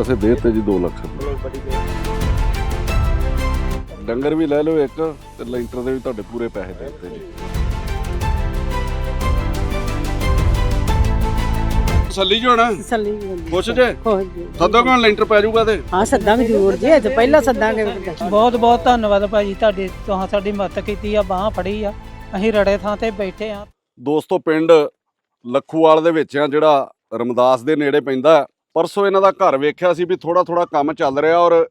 ਅਸੀਂ ਦੇ ਤੇ ਜੀ 2 ਲੱਖ। ਡੰਗਰ ਵੀ ਲੈ ਲਓ ਇੱਕ ਤੇ ਲੈਂਟਰ ਦੇ ਵੀ ਤੁਹਾਡੇ ਪੂਰੇ ਪੈਸੇ ਦੇ ਦਿੱਤੇ ਜੀ। ਸੱਲੀ ਜੀ ਹੁਣ? ਸੱਲੀ ਖੁਸ਼ ਜੇ? ਸਦੋਂ ਕੋਲ ਲੈਂਟਰ ਪੈ ਜਾਊਗਾ ਤੇ? ਹਾਂ ਸੱਦਾਂਗੇ ਜ਼ਰੂਰ ਜੀ ਤਾਂ ਪਹਿਲਾਂ ਸੱਦਾਂਗੇ। ਬਹੁਤ ਬਹੁਤ ਧੰਨਵਾਦ ਭਾਜੀ ਤੁਹਾਡੇ ਤੁਸੀਂ ਸਾਡੀ ਮਦਦ ਕੀਤੀ ਆ ਬਾਹ ਫੜੀ ਆ। ਅਸੀਂ ਰੜੇ ਥਾਂ ਤੇ ਬੈਠੇ ਆ। ਦੋਸਤੋ ਪਿੰਡ ਲੱਖੂਵਾਲ ਦੇ ਵਿੱਚ ਆ ਜਿਹੜਾ ਰਮਦਾਸ ਦੇ ਨੇੜੇ ਪੈਂਦਾ। ਪਰਸੋਂ ਇਹਨਾਂ ਦਾ ਘਰ ਵੇਖਿਆ ਸੀ ਵੀ ਥੋੜਾ ਥੋੜਾ ਕੰਮ ਚੱਲ ਰਿਹਾ ਔਰ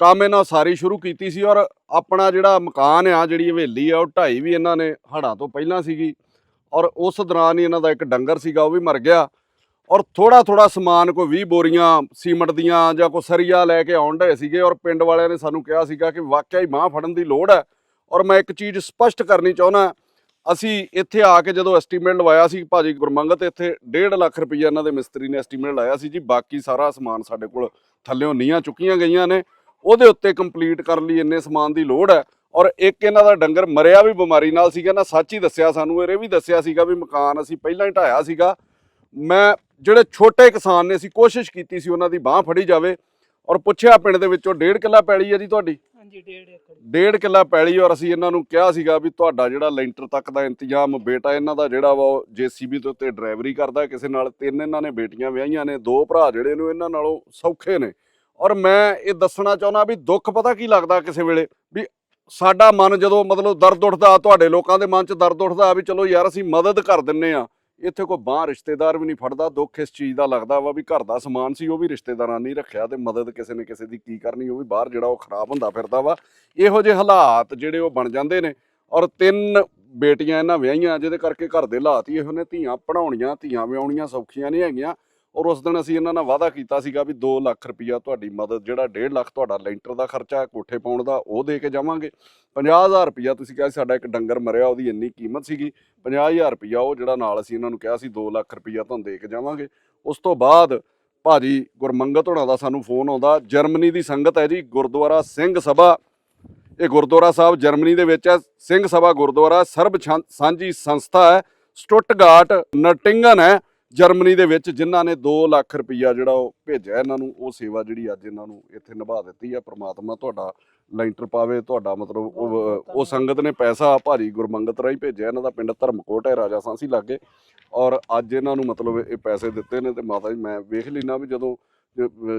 ਕੰਮ ਇਹਨਾਂ ਸਾਰੀ ਸ਼ੁਰੂ ਕੀਤੀ ਸੀ ਔਰ ਆਪਣਾ ਜਿਹੜਾ ਮਕਾਨ ਆ, ਜਿਹੜੀ ਹਵੇਲੀ ਆ, ਉਹ ਢਾਈ ਵੀ ਇਹਨਾਂ ਨੇ ਹੜਾਂ ਤੋਂ ਪਹਿਲਾਂ ਸੀਗੀ ਔਰ ਉਸ ਦੌਰਾਨ ਹੀ ਇਹਨਾਂ ਦਾ ਇੱਕ ਡੰਗਰ ਸੀਗਾ, ਉਹ ਵੀ ਮਰ ਗਿਆ ਔਰ ਥੋੜਾ ਥੋੜਾ ਸਮਾਨ ਕੋਈ 20 ਬੋਰੀਆਂ ਸੀਮਟ ਦੀਆਂ ਜਾਂ ਕੋਈ ਸਰੀਆ ਲੈ ਕੇ ਆਉਣ ਡਏ ਸੀਗੇ ਔਰ ਪਿੰਡ ਵਾਲਿਆਂ ਨੇ ਸਾਨੂੰ ਕਿਹਾ ਸੀਗਾ ਕਿ ਵਾਕਿਆ ਹੀ ਬਾਂਹ ਫੜਨ ਦੀ ਲੋੜ ਹੈ ਔਰ ਮੈਂ ਇੱਕ ਚੀਜ਼ ਸਪਸ਼ਟ ਕਰਨੀ ਚਾਹੁੰਦਾ ਅਸੀਂ ਇੱਥੇ ਆ ਕੇ ਜਦੋਂ ਐਸਟੀਮੇਟ ਲਵਾਇਆ ਸੀ ਭਾਜੀ ਗੁਰਮੰਗਤ, ਇੱਥੇ 1.5 ਲੱਖ ਰੁਪਈਆ ਇਹਨਾਂ ਦੇ ਮਿਸਤਰੀ ਨੇ ਐਸਟੀਮੇਟ ਲਾਇਆ ਸੀ ਜੀ। ਬਾਕੀ ਸਾਰਾ ਸਮਾਨ ਸਾਡੇ ਕੋਲ ਥੱਲਿਓਂ ਨੀਆਂ ਚੁੱਕੀਆਂ ਗਈਆਂ ਨੇ। ਉਹਦੇ ਉੱਤੇ ਕੰਪਲੀਟ ਕਰਨ ਲਈ ਇੰਨੇ ਸਮਾਨ ਦੀ ਲੋੜ ਹੈ। ਔਰ ਇੱਕ ਇਹਨਾਂ ਦਾ ਡੰਗਰ ਮਰਿਆ ਵੀ ਬਿਮਾਰੀ ਨਾਲ ਸੀਗਾ ਨਾ, ਸੱਚ ਹੀ ਦੱਸਿਆ ਸਾਨੂੰ, ਇਹ ਵੀ ਦੱਸਿਆ ਸੀਗਾ ਵੀ ਮਕਾਨ ਅਸੀਂ ਪਹਿਲਾਂ ਹੀ ਢਾਇਆ ਸੀਗਾ। ਮੈਂ, ਜਿਹੜੇ ਛੋਟੇ ਕਿਸਾਨ ਨੇ ਅਸੀਂ ਕੋਸ਼ਿਸ਼ ਕੀਤੀ ਸੀ ਉਹਨਾਂ ਦੀ ਬਾਹ ਫੜੀ ਜਾਵੇ। ਔਰ ਪੁੱਛਿਆ ਪਿੰਡ ਦੇ ਵਿੱਚੋਂ, ਡੇਢ ਕਿੱਲਾ ਪੈਲੀ ਹੈ ਜੀ ਤੁਹਾਡੀ? ਹਾਂਜੀ, ਡੇਢ ਏਕੜ। ਡੇਢ ਕਿੱਲਾ ਪੈਲੀ ਔਰ ਅਸੀਂ ਇਹਨਾਂ ਨੂੰ ਕਿਹਾ ਸੀਗਾ ਵੀ ਤੁਹਾਡਾ ਜਿਹੜਾ ਲੈਂਟਰ ਤੱਕ ਦਾ ਇੰਤਜ਼ਾਮ ਬੇਟਾ ਇਹਨਾਂ ਦਾ ਜਿਹੜਾ ਵਾ ਉਹ ਜੀਸੀਬੀ ਦੇ ਉੱਤੇ ਡਰਾਈਵਰੀ ਕਰਦਾ ਕਿਸੇ ਨਾਲ ਤਿੰਨ ਇਹਨਾਂ ਨੇ ਬੇਟੀਆਂ ਵਿਆਹੀਆਂ ਨੇ, ਦੋ ਭਰਾ ਜਿਹੜੇ ਨੇ ਇਹਨਾਂ ਨਾਲੋਂ ਸੌਖੇ ਨੇ। ਔਰ ਮੈਂ ਇਹ ਦੱਸਣਾ ਚਾਹੁੰਦਾ ਵੀ ਦੁੱਖ ਪਤਾ ਕੀ ਲੱਗਦਾ ਕਿਸੇ ਵੇਲੇ? ਵੀ ਸਾਡਾ ਮਨ ਜਦੋਂ ਮਤਲਬ ਦਰਦ ਉੱਠਦਾ, ਤੁਹਾਡੇ ਲੋਕਾਂ ਦੇ ਮਨ 'ਚ ਦਰਦ ਉੱਠਦਾ ਵੀ ਚਲੋ ਯਾਰ ਅਸੀਂ ਮਦਦ ਕਰ ਦਿੰਨੇ ਆ। ਇੱਥੇ ਕੋਈ ਬਾਹਰ ਰਿਸ਼ਤੇਦਾਰ ਵੀ ਨਹੀਂ ਫੜਦਾ, ਦੁੱਖ ਇਸ ਚੀਜ਼ ਦਾ ਲੱਗਦਾ ਵਾ ਵੀ ਘਰ ਦਾ ਸਮਾਨ ਸੀ, ਉਹ ਵੀ ਰਿਸ਼ਤੇਦਾਰਾਂ ਨਹੀਂ ਰੱਖਿਆ ਤੇ ਮਦਦ ਕਿਸੇ ਨੇ ਕਿਸੇ ਦੀ ਕੀ ਕਰਨੀ, ਉਹ ਵੀ ਬਾਹਰ ਜਿਹੜਾ ਉਹ ਖਰਾਬ ਹੁੰਦਾ ਫਿਰਦਾ ਵਾ। ਇਹੋ ਜਿਹੇ ਹਾਲਾਤ ਜਿਹੜੇ ਉਹ ਬਣ ਜਾਂਦੇ ਨੇ ਔਰ ਤਿੰਨ ਬੇਟੀਆਂ ਇਹਨਾਂ ਵਿਆਹੀਆਂ, ਜਿਹਦੇ ਕਰਕੇ ਘਰ ਦੇ ਹਾਲਾਤ ਹੀ ਇਹੋ ਨੇ, ਧੀਆਂ ਪੜਾਉਣੀਆਂ ਧੀਆਂ ਵਿਆਉਣੀਆਂ ਸੌਖੀਆਂ ਨਹੀਂ ਹੈਗੀਆਂ। ਔਰ ਉਸ ਦਿਨ ਅਸੀਂ ਇਹਨਾਂ ਨਾਲ ਵਾਅਦਾ ਕੀਤਾ ਸੀਗਾ ਵੀ 2 ਲੱਖ ਰੁਪਈਆ ਤੁਹਾਡੀ ਮਦਦ ਜਿਹੜਾ 1.5 ਲੱਖ ਤੁਹਾਡਾ ਲੈਂਟਰ ਦਾ ਖਰਚਾ ਹੈ, ਕੋਠੇ ਪਾਉਣ ਦਾ ਉਹ ਦੇ ਕੇ ਜਾਵਾਂਗੇ। 50000 ਰੁਪਈਆ ਤੁਸੀਂ ਕਿਹਾ ਸੀ ਸਾਡਾ ਇੱਕ ਡੰਗਰ ਮਰਿਆ ਉਹਦੀ ਇੰਨੀ ਕੀਮਤ ਸੀਗੀ। 50000 ਰੁਪਈਆ ਉਹ ਜਿਹੜਾ ਨਾਲ ਅਸੀਂ ਇਹਨਾਂ ਨੂੰ ਕਿਹਾ ਸੀ 2 ਲੱਖ ਰੁਪਈਆ ਤੁਹਾਨੂੰ ਦੇ ਕੇ ਜਾਵਾਂਗੇ। ਉਸ ਤੋਂ ਬਾਅਦ ਭਾਜੀ ਗੁਰਮੰਗਤ ਹੋਣਾ ਦਾ ਸਾਨੂੰ ਫੋਨ ਆਉਂਦਾ ਜਰਮਨੀ ਦੀ ਸੰਗਤ ਹੈ ਜੀ ਗੁਰਦੁਆਰਾ ਸਿੰਘ ਸਭਾ। ਇਹ ਗੁਰਦੁਆਰਾ ਸਾਹਿਬ ਜਰਮਨੀ ਦੇ ਵਿੱਚ ਹੈ ਸਿੰਘ ਸਭਾ ਗੁਰਦੁਆਰਾ ਸਰਬ ਛਾਂ- ਸਾਂਝੀ ਸੰਸਥਾ ਹੈ ਸਟੁੱਟਗਾਰਟ ਨਟਿੰਗਨ ਹੈ। ਜਰਮਨੀ ਦੇ ਵਿੱਚ ਜਿਨ੍ਹਾਂ ਨੇ 2 ਲੱਖ ਰੁਪਈਆ ਜਿਹੜਾ ਉਹ ਭੇਜਿਆ ਇਹਨਾਂ ਨੂੰ, ਉਹ ਸੇਵਾ ਜਿਹੜੀ ਅੱਜ ਇਹਨਾਂ ਨੂੰ ਇੱਥੇ ਨਿਭਾ ਦਿੱਤੀ ਹੈ ਪ੍ਰਮਾਤਮਾ ਤੁਹਾਡਾ ਲੈਂਟਰ ਪਾਵੇ, ਤੁਹਾਡਾ ਮਤਲਬ ਉਹ ਉਹ ਸੰਗਤ ਨੇ ਪੈਸਾ ਭਾਰੀ ਗੁਰਮੰਗਤ ਰਾਹੀਂ ਭੇਜਿਆ, ਇਹਨਾਂ ਦਾ ਪਿੰਡ ਧਰਮਕੋਟ ਹੈ, ਰਾਜਾ ਸਾਂਸੀ ਲਾਗੇ, ਔਰ ਅੱਜ ਇਹਨਾਂ ਨੂੰ ਮਤਲਬ ਇਹ ਪੈਸੇ ਦਿੱਤੇ ਨੇ ਤੇ ਮਾਤਾ ਜੀ ਮੈਂ ਵੇਖ ਲੈਣਾ ਵੀ ਜਦੋਂ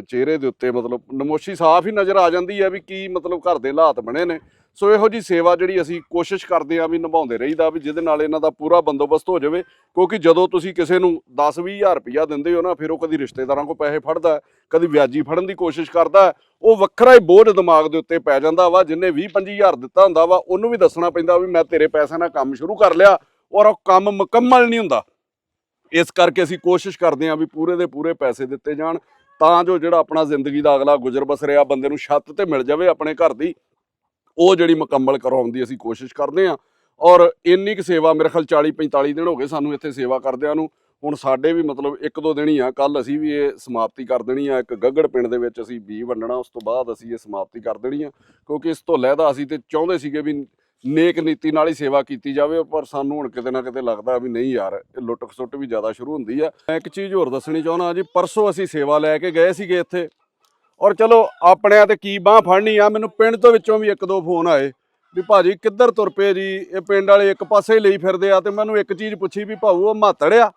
ਚਿਹਰੇ ਦੇ ਉੱਤੇ ਮਤਲਬ ਨਮੋਸ਼ੀ ਸਾਫ਼ ਹੀ ਨਜ਼ਰ ਆ ਜਾਂਦੀ ਹੈ ਵੀ ਕੀ ਮਤਲਬ ਘਰ ਦੇ ਹਾਲਾਤ ਬਣੇ ਨੇ ਸੋ ਇਹੋ ਜੀ ਸੇਵਾ ਜਿਹੜੀ ਅਸੀਂ ਕੋਸ਼ਿਸ਼ ਕਰਦੇ ਆ ਵੀ ਨਿਭਾਉਂਦੇ ਰਹੀਦਾ, ਵੀ ਜਿਹਦੇ ਨਾਲ ਇਹਨਾਂ ਦਾ ਪੂਰਾ ਬੰਦੋਬਸਤ ਹੋ ਜਾਵੇ, ਕਿਉਂਕਿ ਜਦੋਂ ਤੁਸੀਂ ਕਿਸੇ ਨੂੰ 10-20 ਹਜ਼ਾਰ ਰੁਪਇਆ ਦਿੰਦੇ ਹੋ ਨਾ, ਫਿਰ ਉਹ ਕਦੀ ਰਿਸ਼ਤੇਦਾਰਾਂ ਕੋਲ ਪੈਸੇ ਫੜਦਾ, ਕਦੀ ਵਿਆਜੀ ਫੜਨ ਦੀ ਕੋਸ਼ਿਸ਼ ਕਰਦਾ, ਉਹ ਵੱਖਰਾ ਹੀ ਬੋਝ ਦਿਮਾਗ ਦੇ ਉੱਤੇ ਪੈ ਜਾਂਦਾ ਵਾ, ਜਿੰਨੇ 20-25 ਹਜ਼ਾਰ ਦਿੱਤਾ ਹੁੰਦਾ ਵਾ, ਉਹਨੂੰ ਵੀ ਦੱਸਣਾ ਪੈਂਦਾ ਵੀ ਮੈਂ ਤੇਰੇ ਪੈਸਿਆਂ ਨਾਲ ਕੰਮ ਸ਼ੁਰੂ ਕਰ ਲਿਆ, ਔਰ ਉਹ ਕੰਮ ਮੁਕੰਮਲ ਨਹੀਂ ਹੁੰਦਾ। ਇਸ ਕਰਕੇ ਅਸੀਂ ਕੋਸ਼ਿਸ਼ ਕਰਦੇ ਹਾਂ ਵੀ ਪੂਰੇ ਦੇ ਪੂਰੇ ਪੈਸੇ ਦਿੱਤੇ ਜਾਣ, ਤਾਂ ਜੋ ਜਿਹੜਾ ਆਪਣਾ ਜ਼ਿੰਦਗੀ ਦਾ ਅਗਲਾ ਗੁਜ਼ਰ ਬਸ ਰਿਹਾ, ਬੰਦੇ ਨੂੰ ਛੱਤ ਤੇ ਮਿਲ ਜਾਵੇ ਆਪਣੇ ਘਰ ਦੀ ਉਹ ਜਿਹੜੀ ਮੁਕੰਮਲ ਕਰਵਾਉਣ ਦੀ ਅਸੀਂ ਕੋਸ਼ਿਸ਼ ਕਰਦੇ ਹਾਂ। ਔਰ ਇੰਨੀ ਕੁ ਸੇਵਾ ਮੇਰੇ ਖਿਆਲ 40 45 ਦਿਨ ਹੋ ਗਏ ਸਾਨੂੰ ਇੱਥੇ ਸੇਵਾ ਕਰਦਿਆਂ ਨੂੰ। ਹੁਣ ਸਾਡੇ ਵੀ ਮਤਲਬ ਇੱਕ ਦੋ ਦਿਨ ਹੀ ਆ। ਕੱਲ ਅਸੀਂ ਵੀ ਇਹ ਸਮਾਪਤੀ ਕਰ ਦੇਣੀ ਆ। ਇੱਕ ਗੱਗੜ ਪਿੰਡ ਦੇ ਵਿੱਚ ਅਸੀਂ ਬੀ ਵੰਡਣਾ, ਉਸ ਤੋਂ ਬਾਅਦ ਅਸੀਂ ਇਹ ਸਮਾਪਤੀ ਕਰ ਦੇਣੀ ਆ। ਕਿਉਂਕਿ ਇਸ ਤੋਂ ਲਹਿਦਾ ਅਸੀਂ ਤੇ ਚਾਹੁੰਦੇ ਸੀਗੇ ਵੀ ਨੇਕ ਨੀਤੀ ਨਾਲ ਹੀ ਸੇਵਾ ਕੀਤੀ ਜਾਵੇ, ਪਰ ਸਾਨੂੰ ਹੁਣ ਕਿਤੇ ਨਾ ਕਿਤੇ ਲੱਗਦਾ ਵੀ ਨਹੀਂ ਯਾਰ, ਇਹ ਲੁੱਟ ਖਸੁੱਟ ਵੀ ਜ਼ਿਆਦਾ ਸ਼ੁਰੂ ਹੁੰਦੀ ਆ। ਮੈਂ ਇੱਕ ਚੀਜ਼ ਹੋਰ ਦੱਸਣੀ ਚਾਹੁੰਦਾ ਜੀ ਪਰਸੋਂ ਅਸੀਂ ਸੇਵਾ ਲੈ ਕੇ ਗਏ ਸੀਗੇ ਇੱਥੇ। ਔਰ ਚਲੋ ਆਪਣਿਆਂ ਤੇ ਕੀ ਬਾਹ ਫੜਨੀ ਆ, ਮੈਨੂੰ ਪਿੰਡ ਤੋਂ ਵਿੱਚੋਂ ਵੀ ਇੱਕ ਦੋ ਫੋਨ ਆਏ ਵੀ ਭਾਜੀ ਕਿੱਧਰ ਤੁਰ ਪਏ ਜੀ? ਇਹ ਪਿੰਡ ਵਾਲੇ ਇੱਕ ਪਾਸੇ ਲਈ ਫਿਰਦੇ ਆ ਤੇ ਮੈਨੂੰ ਇੱਕ ਚੀਜ਼ ਪੁੱਛੀ ਵੀ ਭਾਊ ਉਹ ਮਾਤੜ ਆ?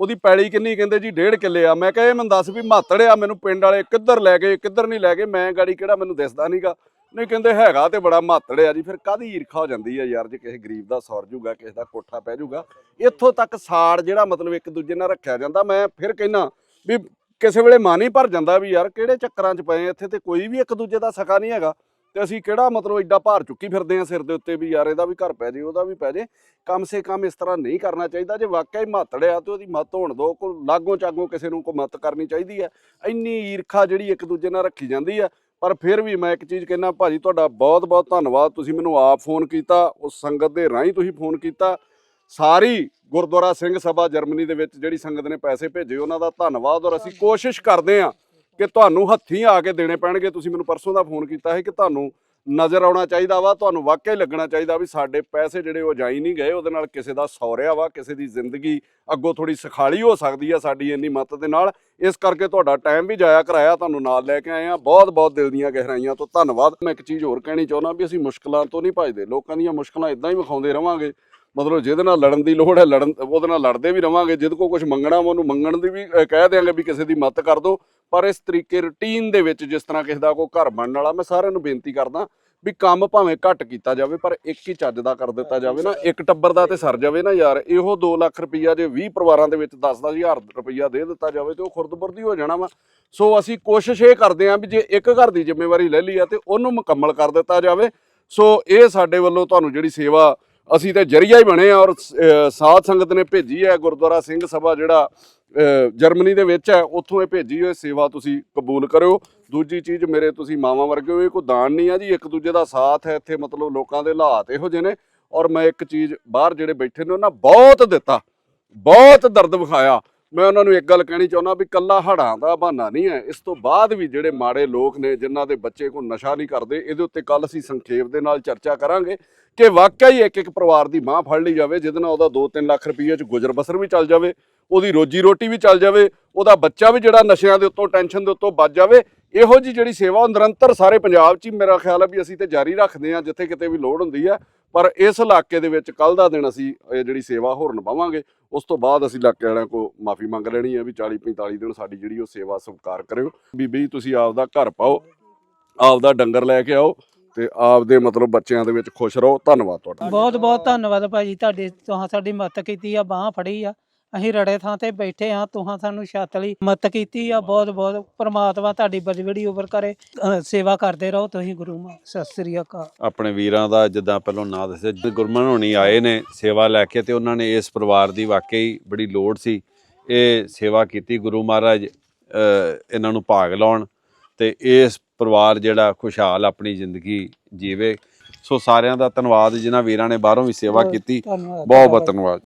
ਉਹਦੀ ਪੈਲੀ ਕਿੰਨੀ ਕਹਿੰਦੇ ਜੀ, ਡੇਢ ਕਿੱਲੇ ਆ। ਮੈਂ ਕਿਹਾ, ਇਹ ਮੈਨੂੰ ਦੱਸ ਵੀ ਮਾਤੜ ਆ? ਮੈਨੂੰ ਪਿੰਡ ਵਾਲੇ ਕਿੱਧਰ ਲੈ ਗਏ, ਕਿੱਧਰ ਨਹੀਂ ਲੈ ਗਏ? ਮੈਂ ਗਾੜੀ ਕਿਹੜਾ ਮੈਨੂੰ ਦਿਸਦਾ ਨਹੀਂਗਾ ਨਹੀਂ, ਕਹਿੰਦੇ ਹੈਗਾ ਤੇ ਬੜਾ ਮਾਤੜ ਆ ਜੀ। ਫਿਰ ਕਾਦੀ ਈਰਖਾ ਹੋ ਜਾਂਦੀ ਆ ਯਾਰ, ਜੇ ਕਿਸੇ ਗਰੀਬ ਦਾ ਸੌਰ ਜੂਗਾ, ਕਿਸੇ ਦਾ ਕੋਠਾ ਪੈ ਜੂਗਾ। ਇੱਥੋਂ ਤੱਕ ਸਾੜ ਜਿਹੜਾ ਮਤਲਬ ਇੱਕ ਦੂਜੇ ਨਾਲ ਰੱਖਿਆ ਜਾਂਦਾ, ਮੈਂ ਫਿਰ ਕਹਿਣਾ ਵੀ ਕਿਸੇ ਵੇਲੇ ਮਨ ਹੀ ਭਰ ਜਾਂਦਾ ਵੀ ਯਾਰ ਕਿਹੜੇ ਚੱਕਰਾਂ 'ਚ ਪਏ ਇੱਥੇ ਤੇ ਕੋਈ ਵੀ ਇੱਕ ਦੂਜੇ ਦਾ ਸਕਾ ਨਹੀਂ ਹੈਗਾ। ਤੇ ਅਸੀਂ ਕਿਹੜਾ ਮਤਲਬ ਐਡਾ ਭਾਰ ਚੁੱਕੀ ਫਿਰਦੇ ਆ ਸਿਰ ਦੇ ਉੱਤੇ ਵੀ ਯਾਰ ਇਹਦਾ ਵੀ ਘਰ ਪੈ ਜੇ, ਉਹਦਾ ਵੀ ਪੈ ਜੇ। ਕਮ ਸੇ ਕਮ ਇਸ ਤਰ੍ਹਾਂ ਨਹੀਂ ਕਰਨਾ ਚਾਹੀਦਾ। ਜੇ ਵਾਕਿਆ ਹੀ ਮਾਤੜਿਆ ਤੇ ਉਹਦੀ ਮੱਤ ਹੋਣ ਦੋ ਕੋ ਲਾਗੋਂ ਚਾਗੋਂ ਕਿਸੇ ਨੂੰ ਕੋ ਮੱਤ ਕਰਨੀ ਚਾਹੀਦੀ ਹੈ ਇੰਨੀ ਈਰਖਾ ਜਿਹੜੀ ਇੱਕ ਦੂਜੇ ਨਾਲ ਰੱਖੀ ਜਾਂਦੀ ਹੈ ਪਰ ਫਿਰ ਵੀ ਮੈਂ ਇੱਕ ਚੀਜ਼ ਕਹਿਣਾ ਭਾਜੀ ਤੁਹਾਡਾ ਬਹੁਤ ਬਹੁਤ ਧੰਨਵਾਦ। ਤੁਸੀਂ ਮੈਨੂੰ ਆਪ ਫੋਨ ਕੀਤਾ, ਉਸ ਸੰਗਤ ਦੇ ਰਾਹੀਂ ਤੁਸੀਂ ਫੋਨ ਕੀਤਾ। ਸਾਰੀ ਗੁਰਦੁਆਰਾ ਸਿੰਘ ਸਭਾ ਜਰਮਨੀ ਦੇ ਵਿੱਚ ਜਿਹੜੀ ਸੰਗਤ ਨੇ ਪੈਸੇ ਭੇਜੇ ਉਹਨਾਂ ਦਾ ਧੰਨਵਾਦ ਔਰ ਅਸੀਂ ਕੋਸ਼ਿਸ਼ ਕਰਦੇ ਹਾਂ ਕਿ ਤੁਹਾਨੂੰ ਹੱਥੀਂ ਆ ਕੇ ਦੇਣੇ ਪੈਣਗੇ। ਤੁਸੀਂ ਮੈਨੂੰ ਪਰਸੋਂ ਦਾ ਫੋਨ ਕੀਤਾ ਹੈ ਕਿ ਤੁਹਾਨੂੰ ਨਜ਼ਰ ਆਉਣਾ ਚਾਹੀਦਾ ਵਾ, ਤੁਹਾਨੂੰ ਵਾਕਿਆ ਹੀ ਲੱਗਣਾ ਚਾਹੀਦਾ ਵੀ ਸਾਡੇ ਪੈਸੇ ਜਿਹੜੇ ਉਹ ਜਾਈ ਨਹੀਂ ਗਏ, ਉਹਦੇ ਨਾਲ ਕਿਸੇ ਦਾ ਸੌਰਿਆ ਵਾ, ਕਿਸੇ ਦੀ ਜ਼ਿੰਦਗੀ ਅੱਗੋਂ ਥੋੜੀ ਸਖਾਲੀ ਹੋ ਸਕਦੀ ਆ ਸਾਡੀ ਇੰਨੀ ਮਤ ਦੇ ਨਾਲ। ਇਸ ਕਰਕੇ ਤੁਹਾਡਾ ਟਾਈਮ ਵੀ ਜਾਇਆ ਕਰਾਇਆ, ਤੁਹਾਨੂੰ ਨਾਲ ਲੈ ਕੇ ਆਏ ਆ ਬਹੁਤ ਬਹੁਤ ਦਿਲ ਦੀਆਂ ਗਹਿਰਾਈਆਂ ਤੋਂ ਧੰਨਵਾਦ। ਮੈਂ ਇੱਕ ਚੀਜ਼ ਹੋਰ ਕਹਿਣੀ ਚਾਹੁੰਦਾ ਵੀ ਅਸੀਂ ਮੁਸ਼ਕਲਾਂ ਤੋਂ ਨਹੀਂ ਭੱਜਦੇ, ਲੋਕਾਂ ਦੀਆਂ ਮੁਸ਼ਕਲਾਂ ਇਦਾਂ ਹੀ ਵਿਖਾਉਂਦੇ ਰਵਾਂਗੇ ਮਤਲਬ ਜਿਹਦੇ ਨਾਲ ਲੜਨ ਦੀ ਲੋੜ ਹੈ ਲੜਨ ਉਹਦੇ ਨਾਲ ਲੜਦੇ ਵੀ ਰਵਾਂਗੇ ਜਿਹਦੇ ਕੋਲ ਕੁਝ ਮੰਗਣਾ ਵਾ ਉਹਨੂੰ ਮੰਗਣ ਦੀ ਵੀ ਕਹਿ ਦਿਆਂਗੇ ਵੀ ਕਿਸੇ ਦੀ ਮਦਦ ਕਰ ਦਿਓ। ਪਰ ਇਸ ਤਰੀਕੇ ਰੁਟੀਨ ਦੇ ਵਿੱਚ ਜਿਸ ਤਰ੍ਹਾਂ ਕਿਸੇ ਦਾ ਕੋਈ ਘਰ ਬਣਨ ਵਾਲਾ ਮੈਂ ਸਾਰਿਆਂ ਨੂੰ ਬੇਨਤੀ ਕਰਦਾ ਵੀ ਕੰਮ ਭਾਵੇਂ ਘੱਟ ਕੀਤਾ ਜਾਵੇ ਪਰ ਇੱਕ ਹੀ ਚੱਜ ਦਾ ਕਰ ਦਿੱਤਾ ਜਾਵੇ ਨਾ ਇੱਕ ਟੱਬਰ ਦਾ ਤੇ ਸਰ ਜਾਵੇ ਨਾ ਯਾਰ। ਇਹੋ 2 ਲੱਖ ਰੁਪਈਆ ਜੇ 20 ਪਰਿਵਾਰਾਂ ਦੇ ਵਿੱਚ 10-10 ਹਜ਼ਾਰ ਰੁਪਈਆ ਦੇ ਦਿੱਤਾ ਜਾਵੇ ਤੇ ਉਹ ਖੁਰਦਬੁਰਦੀ ਹੋ ਜਾਣਾ ਵਾ। ਸੋ ਅਸੀਂ ਕੋਸ਼ਿਸ਼ ਇਹ ਕਰਦੇ ਹਾਂ ਵੀ ਜੇ ਇੱਕ ਘਰ ਦੀ ਜ਼ਿੰਮੇਵਾਰੀ ਲੈ ਲਈ ਆ ਤੇ ਉਹਨੂੰ ਮੁਕੰਮਲ ਕਰ ਦਿੱਤਾ ਜਾਵੇ। ਸੋ ਇਹ ਸਾਡੇ ਵੱਲੋਂ ਤੁਹਾਨੂੰ ਜਿਹੜੀ ਸੇਵਾ ਅਸੀਂ ਤਾਂ ਜਰੀਆ ਹੀ ਬਣੇ ਆ ਔਰ ਅਹ, ਸਾਧ ਸੰਗਤ ਨੇ ਭੇਜੀ ਹੈ ਗੁਰਦੁਆਰਾ ਸਿੰਘ ਸਭਾ ਜਿਹੜਾ ਜਰਮਨੀ ਦੇ ਵਿੱਚ ਹੈ ਉੱਥੋਂ ਇਹ ਭੇਜੀ ਹੋਈ ਸੇਵਾ ਤੁਸੀਂ ਕਬੂਲ ਕਰਿਓ। ਦੂਜੀ ਚੀਜ਼ ਮੇਰੇ ਤੁਸੀਂ ਮਾਵਾਂ ਵਰਗੇ ਹੋ ਇਹ ਕੋਈ ਦਾਨ ਨਹੀਂ ਆ ਜੀ ਇੱਕ ਦੂਜੇ ਦਾ ਸਾਥ ਹੈ ਇੱਥੇ ਮਤਲਬ ਲੋਕਾਂ ਦੇ ਹਾਲਾਤ ਇਹੋ ਜਿਹੇ ਨੇ। ਔਰ ਮੈਂ ਇੱਕ ਚੀਜ਼ ਬਾਹਰ ਜਿਹੜੇ ਬੈਠੇ ਨੇ ਉਹਨਾਂ ਬਹੁਤ ਦਿੱਤਾ ਬਹੁਤ ਦਰਦ ਵਿਖਾਇਆ। ਮੈਂ ਉਹਨਾਂ ਨੂੰ ਇੱਕ ਗੱਲ ਕਹਿਣੀ ਚਾਹੁੰਦਾ ਵੀ ਕੱਲਾ ਹੜਾਂ ਦਾ ਬਹਾਨਾ ਨਹੀਂ ਹੈ। ਇਸ ਤੋਂ ਬਾਅਦ ਵੀ ਜਿਹੜੇ ਮਾੜੇ ਲੋਕ ਨੇ, ਜਿਨ੍ਹਾਂ ਦੇ ਬੱਚੇ ਕੋਈ ਨਸ਼ਾ ਨਹੀਂ ਕਰਦੇ, ਇਹਦੇ ਉੱਤੇ ਕੱਲ ਅਸੀਂ ਸੰਖੇਪ ਦੇ ਨਾਲ ਚਰਚਾ ਕਰਾਂਗੇ ਕਿ ਵਾਕਿਆ ਹੀ ਇੱਕ ਇੱਕ ਪਰਿਵਾਰ ਦੀ ਮਾਂ ਫੜ ਲਈ ਜਾਵੇ, ਜਿਹਦੇ ਨਾਲ ਉਹਦਾ 2-3 ਲੱਖ ਰੁਪਏ ਚ ਗੁਜ਼ਰ ਬਸਰ ਵੀ ਚੱਲ ਜਾਵੇ, ਉਹਦੀ ਰੋਜੀ ਰੋਟੀ ਵੀ ਚੱਲ ਜਾਵੇ, ਉਹਦਾ ਬੱਚਾ ਵੀ ਜਿਹੜਾ ਨਸ਼ਿਆਂ ਦੇ ਉੱਤੋਂ, ਟੈਨਸ਼ਨ ਦੇ ਉੱਤੋਂ ਬਚ ਜਾਵੇ, ਇਹੋ ਜੀ ਜਿਹੜੀ ਸੇਵਾ ਉਹ ਨਿਰੰਤਰ ਸਾਰੇ ਪੰਜਾਬ 'ਚ ਹੀ ਮੇਰਾ ਖਿਆਲ ਹੈ ਵੀ ਅਸੀਂ ਤੇ ਜਾਰੀ ਰੱਖਦੇ ਹਾਂ, ਜਿੱਥੇ ਕਿਤੇ ਵੀ ਲੋੜ ਹੁੰਦੀ ਹੈ। ਪਰ ਇਸ ਇਲਾਕੇ ਦੇ ਵਿੱਚ ਕੱਲ ਦਾ ਦਿਨ ਅਸੀਂ, ਇਹ ਜਿਹੜੀ ਸੇਵਾ ਹੋਰ ਨਿਭਾਵਾਂਗੇ ਉਸ ਤੋਂ ਬਾਅਦ ਅਸੀਂ ਇਲਾਕੇ ਵਾਲਿਆਂ ਕੋ ਮਾਫੀ ਮੰਗ ਲੈਣੀ ਹੈ ਵੀ 40 45 ਦਿਨ ਸਾਡੀ ਜਿਹੜੀ ਉਹ ਸੇਵਾ ਸਵੀਕਾਰ ਕਰਿਓ। ਬੀਬੀ ਤੁਸੀਂ ਆਪਦਾ ਘਰ ਪਾਓ ਆਪ ਦਾ ਡੰਗਰ ਲੈ ਕੇ ਆਓ ਤੇ ਆਪ ਦੇ ਮਤਲਬ ਬੱਚਿਆਂ ਦੇ ਵਿੱਚ ਖੁਸ਼ ਰਹੋ। ਧੰਨਵਾਦ ਤੁਹਾਡਾ। ਬਹੁਤ ਬਹੁਤ ਧੰਨਵਾਦ ਭਾਜੀ, ਤੁਹਾਡੇ, ਤੁਹਾਂ, ਸਾਡੀ ਮਦਦ ਕੀਤੀ ਆ, ਬਾਹ ਫੜੀ ਆ। ਅਸੀਂ ਰੜੇ ਥਾਂ ਤੇ ਬੈਠੇ ਆ ਤੁਹਾਂ ਸਾਨੂੰ ਛੱਤ ਲਈ ਮਦਦ ਕੀਤੀ ਆ ਬਹੁਤ ਬਹੁਤ ਪ੍ਰਮਾਤਮਾ ਤੁਹਾਡੀ ਬੜੀ ਬੜੀ ਉਮਰ ਕਰੇ ਅਹ ਸੇਵਾ ਕਰਦੇ ਰਹੋ ਤੁਸੀਂ ਗੁਰੂ ਮਾ ਸਤਿ ਸ੍ਰੀ ਅਕਾਲ। ਆਪਣੇ ਵੀਰਾਂ ਦਾ ਜਿੱਦਾਂ ਪਹਿਲਾਂ ਨਾਂ ਦੱਸਿਆ ਗੁਰਮਨ ਹੋਣੀ ਆਏ ਨੇ ਸੇਵਾ ਲੈ ਕੇ ਤੇ ਉਹਨਾਂ ਨੇ ਇਸ ਪਰਿਵਾਰ ਦੀ ਵਾਕਈ ਬੜੀ ਲੋੜ ਸੀ ਇਹ ਸੇਵਾ ਕੀਤੀ ਗੁਰੂ ਮਹਾਰਾਜ ਅ, ਇਹਨਾਂ ਨੂੰ ਭਾਗ ਲਾਉਣ ਤੇ ਇਸ ਪਰਿਵਾਰ ਜਿਹੜਾ ਖੁਸ਼ਹਾਲ ਆਪਣੀ ਜ਼ਿੰਦਗੀ ਜੀਵੇ। ਸੋ ਸਾਰਿਆਂ ਦਾ ਧੰਨਵਾਦ ਜਿਨ੍ਹਾਂ ਵੀਰਾਂ ਨੇ ਬਾਹਰੋਂ ਵੀ ਸੇਵਾ ਕੀਤੀ ਧੰਨਵਾਦ ਬਹੁਤ ਬਹੁਤ ਧੰਨਵਾਦ।